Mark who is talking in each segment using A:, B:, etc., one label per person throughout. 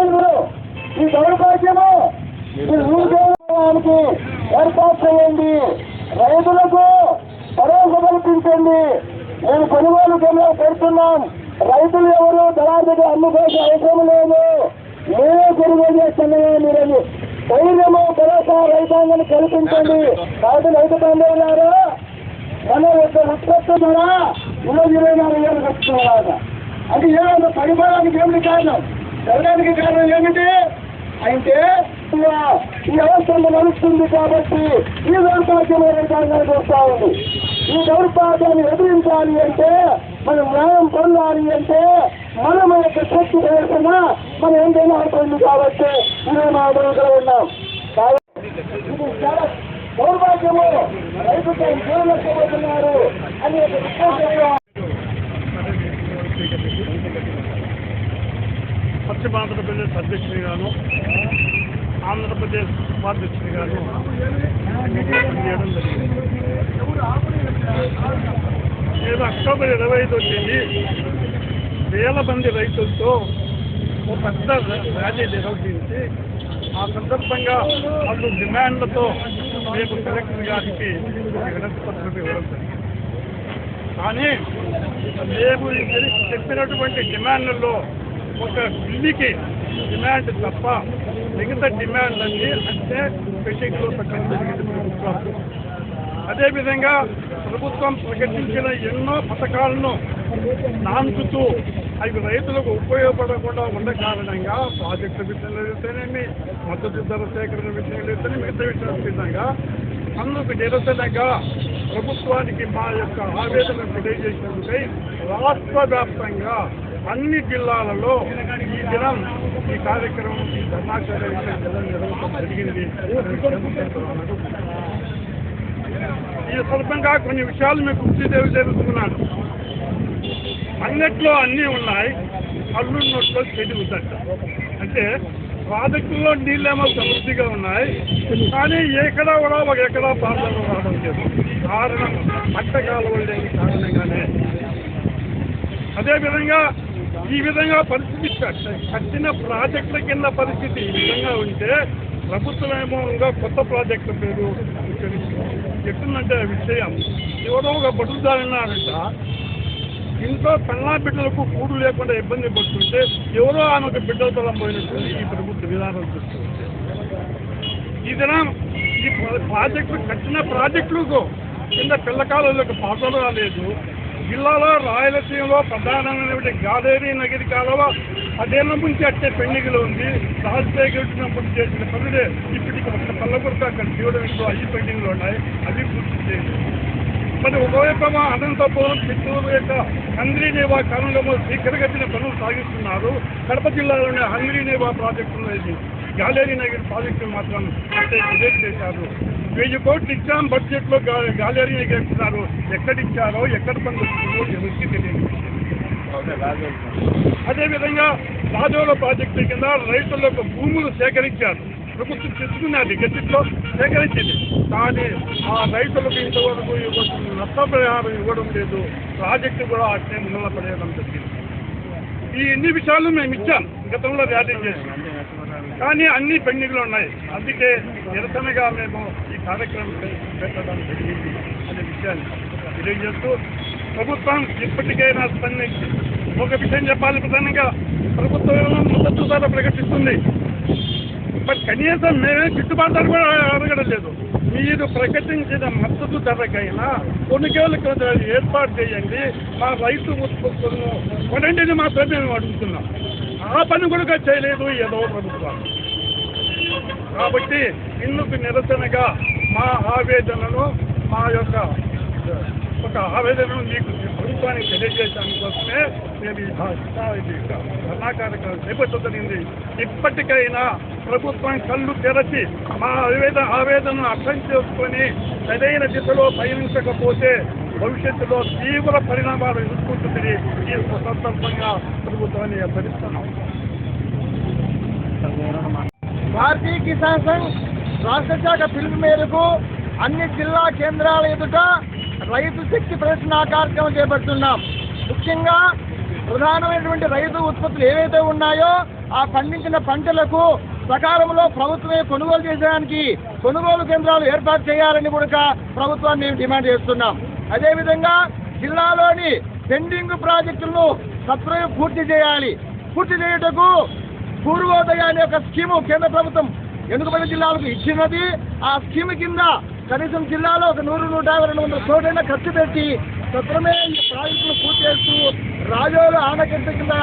A: రెండు ఈ దౌర్భాగ్యము ఈ ఏర్పాటు చేయండి. రైతులకు భరోసా కల్పించండి నేను కొనుగోలు కేంద్రం పెడుతున్నాం. రైతులు ఎవరు దళార్థిగా అమ్ముకోవాల్సిన అవసరం లేదు. మేమే కొనుగోలు చేస్తున్నామే మీరని ధైర్యము భరోసా రైతాంగాన్ని కల్పించండి. కాబట్టి రైతు బంధువులారా మన యొక్క ఉత్పత్తి ద్వారా ఇరవై ఇరవై నాలుగు వేలు కట్టుకోవాలి అంటే ఏమన్నా పడిపోవడానికి ఏమిటి కారణం? జరగడానికి కారణం ఏమిటి? అయితే ఈ అవసరం నడుస్తుంది కాబట్టి ఈ దౌర్భాగ్యమైన రైతాంగానికి వస్తా ఉంది. ఈ దౌర్భాగ్యాన్ని ఎదిరించాలి అంటే మనం న్యాయం పొందాలి అంటే మనం యొక్క శక్తి ప్రదర్శన మనం ఏంటైనా అవుతుంది కాబట్టి ఇరవై నాలుగు ఉన్నాం. రాజ్యము. రైతుతో జీవనపోతున్నారు అని ఒక విశ్వాసంగా
B: పశ్చిమ ఆంధ్రప్రదేశ్ అధ్యక్షుడిగాను ఆంధ్రప్రదేశ్ ఉపాధ్యక్షుడిగాను చేయడం జరిగింది. నేను అక్టోబర్ ఇరవై ఐదు తేదీ వేల మంది రైతులతో ఒక పెద్ద ర్యాలీ నిర్వహించి ఆ సందర్భంగా వాళ్ళు డిమాండ్లతో రేపు కలెక్టర్ గారికి వినతి పత్రం ఇవ్వడం జరిగింది. కానీ రేపు చెప్పినటువంటి డిమాండ్లలో ఒక బిల్లుకి డిమాండ్ తప్ప మిగతా డిమాండ్ అన్ని అంటే పెండింగ్లో పెట్టడం జరిగింది ప్రభుత్వాలు. అదేవిధంగా ప్రభుత్వం ప్రకటించిన ఎన్నో పథకాలను నాంచుతూ అవి రైతులకు ఉపయోగపడకుండా ఉన్న కారణంగా ప్రాజెక్టు విషయంలో అయితేనేమి మద్దతు ధర సేకరణ విషయంలో అయితేనే మిగతా విషయాల విధంగా అందుకు నిరసనగా ప్రభుత్వానికి మా యొక్క ఆవేదన తెలియజేసినందుకై రాష్ట్ర వ్యాప్తంగా అన్ని జిల్లాలలో ఈ దినం ఈ కార్యక్రమం ఈ ధర్నాచార జరిగింది. ఈ సందర్భంగా కొన్ని విషయాలు మీకు గుర్తు తెలుస్తున్నాను అన్నిట్లో అన్నీ ఉన్నాయి. కళ్ళు నోట్లో చెడు ఉందట అంటే ప్రాజెక్టుల్లో నీళ్ళేమో సమృద్ధిగా ఉన్నాయి. కానీ ఎక్కడా కూడా ఒక ఎక్కడా ప్రాంతంలో రావడం లేదు. కారణం పట్టకాలువ లేని కారణంగానే. అదేవిధంగా ఈ విధంగా పరిస్థితి కట్టిన ప్రాజెక్టుల కింద పరిస్థితి ఈ విధంగా ఉంటే ప్రభుత్వం ఏమో ఇంకా కొత్త ప్రాజెక్టుల పేరు ఉచ్చరిస్తుంది. చెప్తుందంటే విషయం. ఎవరో ఒక బతుకుతారన్నారంట ఇంట్లో పెళ్ళా బిడ్డలకు కూడు లేకుండా ఇబ్బంది పడుతుంటే ఎవరో ఆమెకు బిడ్డల తలం పోయినట్టు ఈ ప్రభుత్వ విధానం చూస్తుంది ఈ దినం ఈ ప్రాజెక్టు ప్రాజెక్టులు కట్టిన ప్రాజెక్టులకు కింద పిల్లకాలంలోకి పాటలు రాలేదు. జిల్లాలో రాయలసీమలో ప్రధానమైనటువంటి గాదేరి నగిరి కాలువ పదేళ్ళ నుంచి అట్టే పెండింగ్లో ఉంది. రాజశేఖరించినప్పుడు చేసిన పనులే ఇప్పటికి ఒక పల్లకొరత అక్కడ తీయడం ఇంట్లో అవి ఉన్నాయి. అవి పూర్తి చేయాలి మరి ఒకవైపు అనంతపురం చిత్తూరు యొక్క హంద్రీనేవా కాలంలో శీఘ్రగతిన పనులు సాగిస్తున్నారు. కడప జిల్లాలోని హంగ్రీనేవా ప్రాజెక్టు ఉన్నది. గాలేరీ నగర్ ప్రాజెక్టు మాత్రం అంటే చేశారు. వెయ్యి కోట్లు ఇచ్చాం బడ్జెట్లో గా గాలేరీ నగర్ ఎక్కడిచ్చారో ఎక్కడ పనిచేస్తుందో ఎవరికి తెలియదు. అదేవిధంగా రాజోల ప్రాజెక్టు కింద రైతులకు భూములు సేకరించారు. ప్రభుత్వం తెచ్చుకున్నది గడ్డిలో సేకరించింది. కానీ ఆ రైతులకు ఇంతవరకు ఇవ్వాల్సిన నష్టపరిహారం ఇవ్వడం లేదు. ప్రాజెక్టు కూడా అట్లే నిలబడేయడం జరిగింది. ఈ ఎన్ని విషయాలు మేము ఇచ్చాం గతంలో ర్యాలీ చేసి. కానీ అన్ని పెండింగ్లు ఉన్నాయి. అందుకే నిరసనగా మేము కార్యక్రమం పెట్టడం జరిగింది అనే విషయాన్ని తెలియజేస్తూ ప్రభుత్వం ఇప్పటికైనా స్పందించి ఒక విషయం చెప్పాలి ప్రధానంగా ప్రభుత్వం మద్దతు ధర ప్రకటిస్తుంది. బట్ కనీసం మేమే గిట్టుబాటు ధర కూడా అడగడం లేదు. మీరు ప్రకటించిన మద్దతు ధరకైనా కొనుగోలు కేంద్రాలు ఏర్పాటు చేయండి. మా రైతు ఉత్పత్తులను కొనండిని మాత్రమే మేము అడుగుతున్నాం. ఆ పని కూడా చేయలేదు ఏదో ప్రభుత్వాలు. కాబట్టి ఇందుకు నిరసనగా మా ఆవేదనను మా యొక్క
C: ఒక ఆవేదనను మీకు ప్రభుత్వానికి తెలియజేయడానికి కోసమే నేను ఈ ధర్నా కార్యక్రమం ధర్నాకారక ఇప్పటికైనా ప్రభుత్వం కళ్ళు తెరచి మా ఆవేదన ఆవేదనను అర్థం చేసుకొని సరైన దిశలో పయనించకపోతే భవిష్యత్తులో తీవ్ర పరిణామాలు ఎదుర్కొంటుంది ఈ సందర్భంగా ప్రభుత్వాన్ని హెచ్చరిస్తున్నాం
A: భారతీయ కిసాన్ సంఘ్ రాష్ట్ర శాఖ పిలుపు మేరకు అన్ని జిల్లా కేంద్రాల ఎదుట రైతు శక్తి ప్రదర్శన కార్యక్రమం చేపడుతున్నాం. ముఖ్యంగా ప్రధానమైనటువంటి రైతు ఉత్పత్తులు ఏవైతే ఉన్నాయో ఆ పండించిన పంటలకు సకాలంలో ప్రభుత్వమే కొనుగోలు చేయడానికి కొనుగోలు కేంద్రాలు ఏర్పాటు చేయాలని కూడా ప్రభుత్వాన్ని మేము డిమాండ్ చేస్తున్నాం. అదేవిధంగా జిల్లాలోని పెండింగ్ ప్రాజెక్టులను సత్వరం పూర్తి చేయాలి. పూర్తి చేయుటకు పూర్వోదయ అనే ఒక స్కీము కేంద్ర ప్రభుత్వం వెనుకబడిన జిల్లాలకు ఇచ్చినది. ఆ స్కీమ్ కింద కనీసం జిల్లాలో ఒక నూరు నూట యాభై రెండు వందల కోట్లైనా ఖర్చు పెట్టి సత్వరమే ఈ ప్రాజెక్టులు పూర్తి చేస్తూ రాజోలు ఆనకట్ట కింద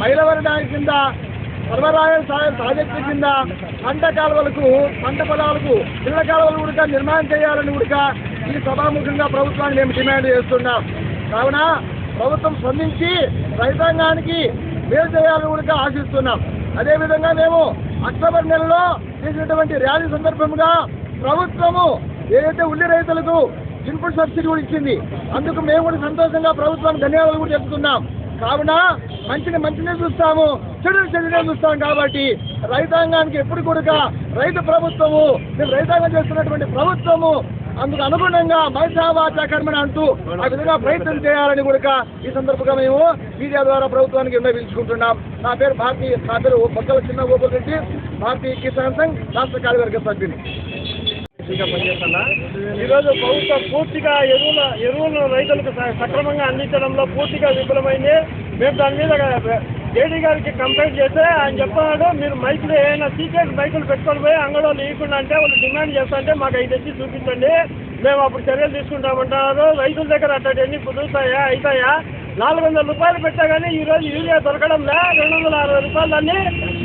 A: మైలవరి డ్యాం కింద సర్వరాయ ప్రాజెక్టు కింద పంట కాలువలకు పంట పొలాలకు పిల్ల కాలువలు కూడా నిర్మాణం చేయాలని కూడా ఈ సభాముఖంగా ప్రభుత్వాన్ని మేము డిమాండ్ చేస్తున్నాం. కావున ప్రభుత్వం స్పందించి రైతాంగానికి మేలు చేయాలని కూడా ఆశిస్తున్నాం. అదేవిధంగా మేము అక్టోబర్ నెలలో చేసినటువంటి ర్యాలీ సందర్భంగా ప్రభుత్వము ఏదైతే ఉల్లి రైతులకు ఇన్పుట్ సబ్సిడీ కూడా ఇచ్చింది అందుకు మేము కూడా సంతోషంగా ప్రభుత్వానికి ధన్యవాదాలు కూడా చెప్తున్నాం. కావున మంచిని మంచినే చూస్తాము చెడుని చెడునే చూస్తాం కాబట్టి రైతాంగానికి ఎప్పుడు కూడా రైతు ప్రభుత్వము మేము రైతాంగం చేస్తున్నటువంటి ప్రభుత్వము అందుకు అనుగుణంగా మైసావాచ కర్మని అంటూ ఆ విధంగా ప్రయత్నం చేయాలని కూడా ఈ సందర్భంగా మేము మీడియా ద్వారా ప్రభుత్వానికి విన్నవించుకుంటున్నాం. నా పేరు భారతీయ నా పేరు బొక్కల చిన్న గోపాల్ రెడ్డి భారతీయ కిసాన్ సంఘ్ రాష్ట్ర కార్యవర్గ సభ్యుని.
C: ఈరోజు ప్రభుత్వం పూర్తిగా ఎరువుల ఎరువులను రైతులకు సక్రమంగా అందించడంలో పూర్తిగా విఫలమైంది. మేము దాని మీద జేడీ గారికి కంప్లైంట్ చేస్తే ఆయన చెప్తున్నాడు మీరు మైకులు ఏమైనా సీక్రెట్ మైకులు పెట్టుకొని పోయి అంగడో లేకుండా అంటే వాళ్ళు డిమాండ్ చేస్తుంటే మాకు ఐదు తెచ్చి చూపించండి. మేము అప్పుడు చర్యలు తీసుకుంటామంటున్నారు రైతుల దగ్గర అట్టడి కుదురుతాయా అవుతాయా? నాలుగు వందల రూపాయలు పెట్టా కానీ ఈ రోజు యూరియా దొరకడంలే? రెండు వందల అరవై రూపాయలన్నీ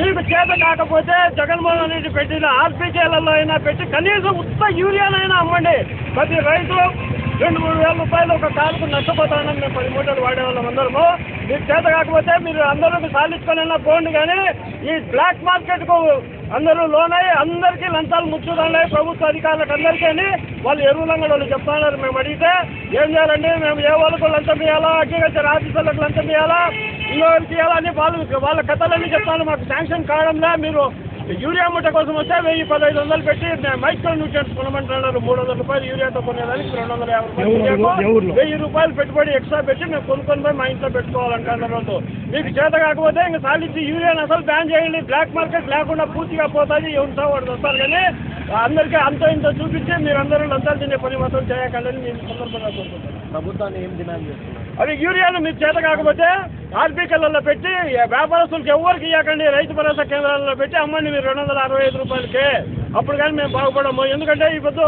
C: మీకు చేత కాకపోతే జగన్మోహన్ రెడ్డి పెట్టిన ఆర్పీకేలలో అయినా పెట్టి కనీసం ఉత్త యూరియానైనా అమ్మండి. ప్రతి రైతు రెండు మూడు వేల రూపాయలు ఒక కాలుకు నష్టపోతానని మేము పది మూటలు వాడేవాళ్ళం అందరము. మీకు చేత కాకపోతే మీరు అందరూ సాధించుకొని పోండి కానీ ఈ బ్లాక్ మార్కెట్కు అందరూ లోనై అందరికీ లంచాలు ముచ్చుదాలే ప్రభుత్వ అధికారులకు అందరికీ అని వాళ్ళు ఎరువులంగా వాళ్ళు చెప్తున్నారు మేము అడిగితే ఏం చేయాలండి? మేము ఏ వాళ్ళకు లంచం ఇవ్వాలా అగ్రికల్చర్ ఆఫీసర్లకు లంచం ఇవ్వాలా ఇంకోరికి ఇవ్వాలని వాళ్ళు వాళ్ళ కథలన్నీ చెప్తాను మాకు శాంక్షన్ కావడంలా. మీరు యూరియా మూట కోసం వస్తే వెయ్యి పదహైదు వందలు పెట్టి మైక్రో న్యూట్రియన్స్ కొనమంటున్నారు. మూడు వందల రూపాయలు యూరియాతో కొనేదానికి రెండు వందల యాభై రూపాయలు వెయ్యి రూపాయలు పెట్టుబడి ఎక్స్ట్రా పెట్టి మేము కొనుక్కొని పోయి మా ఇంట్లో పెట్టుకోవాలంటున్నారు వాళ్ళు మీకు చేత కాకపోతే ఇంకా సాధించి యూరియాని అసలు బ్యాన్ చేయండి. బ్లాక్ మార్కెట్ లేకుండా పూర్తిగా పోతుంది ఎవరితో వాడు వస్తారు కానీ అందరికీ అంతో ఇంతో చూపించి మీరు అందరూ లంచాలు తినే పని మాత్రం చేయకండి నేను ఈ సందర్భంగా కోరుకుంటున్నాను
A: ప్రభుత్వాన్ని ఏం డిమాండ్ చేస్తున్నారు?
C: అది యూరియాను మీరు చేత కాకపోతే ఆర్బీకల్లో పెట్టి వ్యాపారస్తులకు ఎవరికి ఇవ్వకండి రైతు భరోసా కేంద్రాలలో పెట్టి అమ్మండి మీరు రెండు వందల అరవై ఐదు రూపాయలకే. అప్పుడు కానీ మేము బాగుపడము. ఎందుకంటే ఇప్పుడు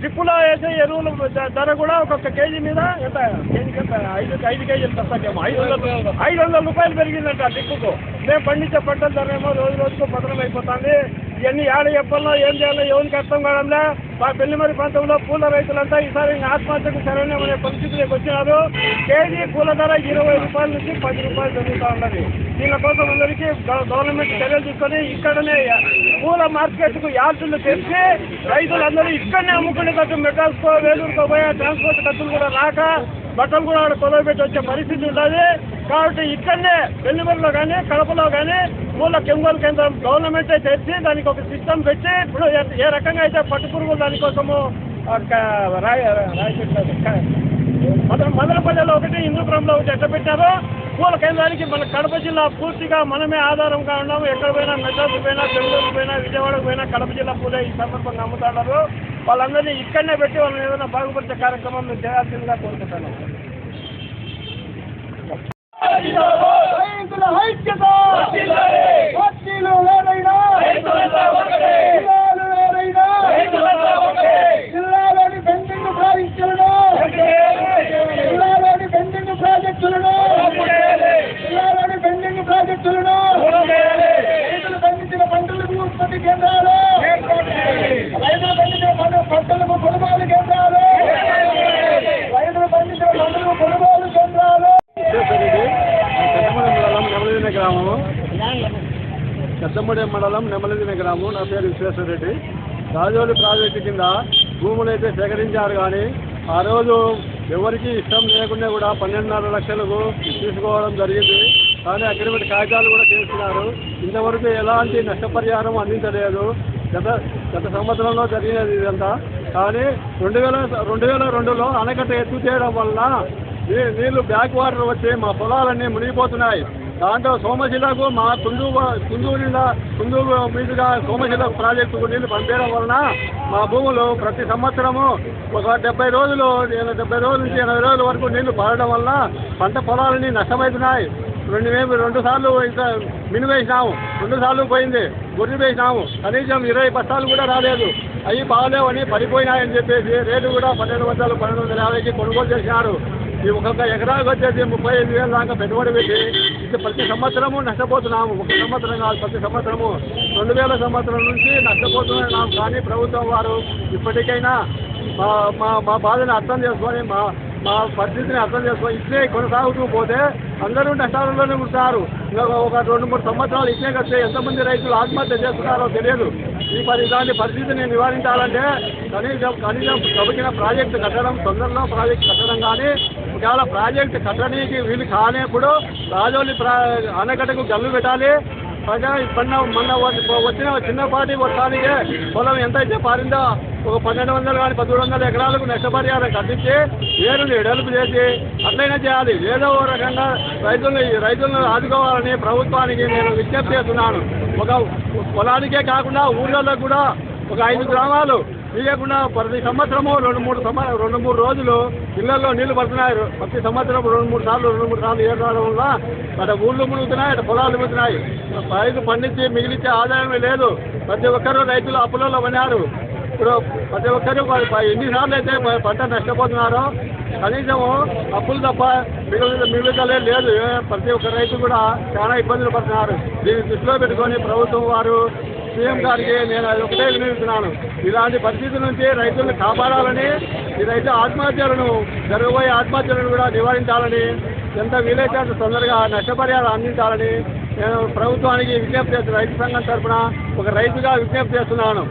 C: ట్రిప్పులో వేసే ఎరువులు ధర కూడా ఒక్కొక్క కేజీ మీద ఎంత? కేజీకి ఐదు ఐదు కేజీలు తప్పకేమో. ఐదు వందల ఐదు వందల రూపాయలు పెరిగిందంట ట్రిప్పుకు మేము పండించే పంటల ధర ఏమో రోజు రోజుకు పతనం అయిపోతుంది ఇవన్నీ ఏడ చెప్పాలో ఏం చేయాలో ఎవరికి అర్థం కావడంలా మా పెళ్ళిమరి ప్రాంతంలో పూల రైతులంతా ఈసారి ఆత్మహత్యకు శరణ్యమనే పరిస్థితిలోకి వచ్చినారు. కేజీ పూల ధర ఇరవై రూపాయల నుంచి పది రూపాయలు జరుగుతూ ఉన్నది. దీనికోసం అందరికీ గవర్నమెంట్ చర్యలు తీసుకొని ఇక్కడనే పూల మార్కెట్కు యార్డులు తెచ్చి రైతులందరూ ఇక్కడనే అమ్ముకునేటట్టు మెట్రాల్స్కో వేలూరుకో పోయే ట్రాన్స్పోర్ట్ ఖర్చులు కూడా రాక బట్టలు కూడా ఆడ కొలవ పెట్టి వచ్చే పరిస్థితి ఉంటుంది కాబట్టి ఇక్కడనే వెల్లుమరిలో కానీ కడపలో కానీ మూల కెంగోలు కేంద్రం గవర్నమెంటే తెచ్చి దానికి ఒక సిస్టమ్ పెట్టి ఇప్పుడు ఏ- రకంగా అయితే పట్టు పురుగులు దానికోసము రాయ మదన మదనపల్లెలో ఒకటి హిందూపురంలో ఒకటి ఎట్లా పెట్టారో పూల కేంద్రానికి మన కడప జిల్లా పూర్తిగా మనమే ఆధారంగా ఉన్నాము ఎక్కడ పోయినా మెడ్రాస్ పోయినా బెంగళూరు పోయినా విజయవాడకు పోయినా కడప జిల్లా పూలే ఈ సందర్భంగా అమ్ముతాడారు వాళ్ళందరినీ ఇక్కడనే పెట్టి వాళ్ళని ఏదైనా బాగుపరిచే కార్యక్రమం మేము చేయాల్సిందిగా కోరుకుంటున్నాను
A: సంస్కృతి కేంద్రాలు. రైతులు పండించిన పంటలకు కొనుగోలు కేంద్రాలు. రైతులు కొనుగోలు కేంద్రాలు.
D: నెమలిదిన మండలం నెమలిదిన గ్రామం నా పేరు విశ్వేశ్వర రెడ్డి. రాజోలి ప్రాజెక్టు కింద భూములు అయితే సేకరించారు కానీ ఆ రోజు ఎవరికి ఇష్టం లేకుండా కూడా పన్నెండున్నర లక్షలకు తీసుకోవడం జరిగింది. కానీ అగ్రిమెంట్ కాగితాలు కూడా చేస్తున్నారు. ఇంతవరకు ఎలాంటి నష్టపరిహారం అందించలేదు. గత గత సంవత్సరంలో జరిగినది ఇదంతా. కానీ రెండు వేల రెండు వేల రెండులో ఆనకట్ట ఎత్తు చేయడం వలన నీ- నీళ్ళు బ్యాక్ వాటర్ వచ్చి మా పొలాలన్నీ మునిగిపోతున్నాయి. దాంట్లో సోమశిలకు మా కుందు కుందూరు కుందు మీదుగా సోమశిల ప్రాజెక్టుకు నీళ్ళు పంపించడం వలన మా భూములు ప్రతి సంవత్సరము ఒక డెబ్బై రోజులు డెబ్బై రోజుల నుంచి ఎనభై రోజుల వరకు నీళ్ళు పడడం వలన పంట పొలాలన్నీ నష్టమవుతున్నాయి రెండు మేము రెండు సార్లు ఇంకా మిను వేసినాము. రెండు సార్లు పోయింది. గుర్రి వేసినాము. కనీసం ఇరవై బస్తాలు కూడా రాలేదు. అవి బాగలేవని పడిపోయినాయని చెప్పేసి రేటు కూడా పన్నెండు వందలు పన్నెండు వందల యాభైకి కొనుగోలు చేసినారు. ఈ ఒక్కొక్క ఎకరాకు వచ్చేసి ముప్పై ఐదు వేల దాకా పెట్టుబడి పెట్టి ఇది ప్రతి సంవత్సరము నష్టపోతున్నాము. ఒక సంవత్సరం కాదు ప్రతి సంవత్సరము రెండు వేల సంవత్సరం నుంచి నష్టపోతున్నాం కానీ ప్రభుత్వం వారు ఇప్పటికైనా మా మా మా బాధని అర్థం చేసుకొని మా మా పరిస్థితిని అర్థం చేసుకొని ఇట్లే కొనసాగుతూ పోతే అందరూ నష్టాలలోనే ఉంటారు. ఒక రెండు మూడు సంవత్సరాలు ఇట్లే కడితే ఎంతమంది రైతులు ఆత్మహత్య చేస్తున్నారో తెలియదు. ఈ పరి ఇలాంటి పరిస్థితిని నివారించాలంటే కనీసం కనీసం ప్రభుత్వ ప్రాజెక్టు కట్టడం తొందరలో ప్రాజెక్టు కట్టడం కానీ ఒకవేళ ప్రాజెక్టు కట్టడానికి వీలు కానప్పుడు రాజోలి ప్రా ఆనకట్టకు గల్లు పెట్టాలి. పైగా ఇప్పుడున్న మొన్న వచ్చి- వచ్చిన చిన్నపాటి వర్షానికే పొలం ఎంతైతే పారిందో ఒక పన్నెండు వందలు కానీ పదమూడు వందల ఎకరాలకు నష్టపరిహారం కట్టించి వేరుని ఎడలుపు చేసి అట్లయినా చేయాలి. ఏదో ఓ రకంగా రైతుల్ని రైతులను ఆదుకోవాలని ప్రభుత్వానికి నేను విజ్ఞప్తి చేస్తున్నాను. ఒక పొలానికే కాకుండా ఊళ్ళలో కూడా ఒక ఐదు గ్రామాలు ఇవ్వకుండా ప్రతి సంవత్సరము రెండు మూడు సంవ రెండు మూడు రోజులు ఇళ్ళలో నీళ్ళు పడుతున్నాయి. ప్రతి సంవత్సరం రెండు మూడు సార్లు రెండు మూడు సార్లు ఏడు రావడం వల్ల అటు ఊళ్ళు మునుగుతున్నాయి అటు పొలాలు మునుగుతున్నాయి. రైతు పండించి మిగిలిచ్చే ఆదాయమే లేదు. ప్రతి ఒక్కరూ రైతులు అప్పులలో పడినారు. ఇప్పుడు ప్రతి ఒక్కరూ ఎన్నిసార్లు అయితే పంట నష్టపోతున్నారో కనీసము అప్పులు తప్ప మిగిలిన మిగులుతలే లేదు. ప్రతి ఒక్క రైతు కూడా చాలా ఇబ్బందులు పడుతున్నారు. దీన్ని దృష్టిలో పెట్టుకొని ప్రభుత్వం వారు సీఎం గారికి నేను అది ఒకటే వినిపిస్తున్నాను. ఇలాంటి పరిస్థితి నుంచి రైతులను కాపాడాలని ఇదైతే రైతు ఆత్మహత్యలను జరగబోయే ఆత్మహత్యలను కూడా నివారించాలని ఎంత వీలైతే అంత తొందరగా నష్టపరిహారం అందించాలని నేను ప్రభుత్వానికి విజ్ఞప్తి చేస్తున్నాను రైతు సంఘం తరఫున ఒక రైతుగా విజ్ఞప్తి చేస్తున్నాను.